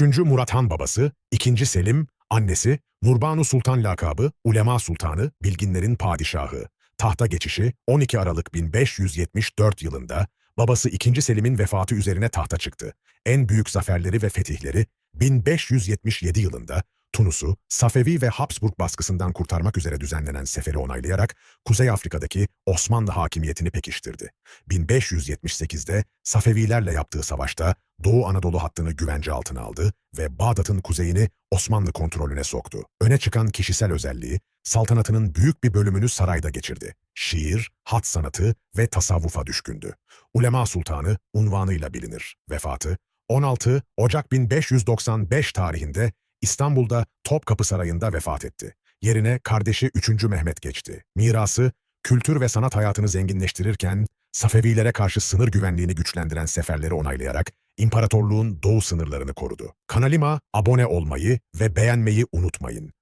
3. Murat Han babası, 2. Selim, annesi, Nurbanu Sultan lakabı, Ulema Sultanı, bilginlerin padişahı. Tahta geçişi 12 Aralık 1574 yılında babası 2. Selim'in vefatı üzerine tahta çıktı. En büyük zaferleri ve fetihleri 1577 yılında Tunus'u Safevi ve Habsburg baskısından kurtarmak üzere düzenlenen seferi onaylayarak Kuzey Afrika'daki Osmanlı hakimiyetini pekiştirdi. 1578'de Safevilerle yaptığı savaşta Doğu Anadolu hattını güvence altına aldı ve Bağdat'ın kuzeyini Osmanlı kontrolüne soktu. Öne çıkan kişisel özelliği, saltanatının büyük bir bölümünü sarayda geçirdi. Şiir, hat sanatı ve tasavvufa düşkündü. Ulema Sultanı unvanıyla bilinir. Vefatı 16 Ocak 1595 tarihinde İstanbul'da Topkapı Sarayı'nda vefat etti. Yerine kardeşi 3. Mehmet geçti. Mirası, kültür ve sanat hayatını zenginleştirirken, Safevilere karşı sınır güvenliğini güçlendiren seferleri onaylayarak imparatorluğun doğu sınırlarını korudu. Kanalıma abone olmayı ve beğenmeyi unutmayın.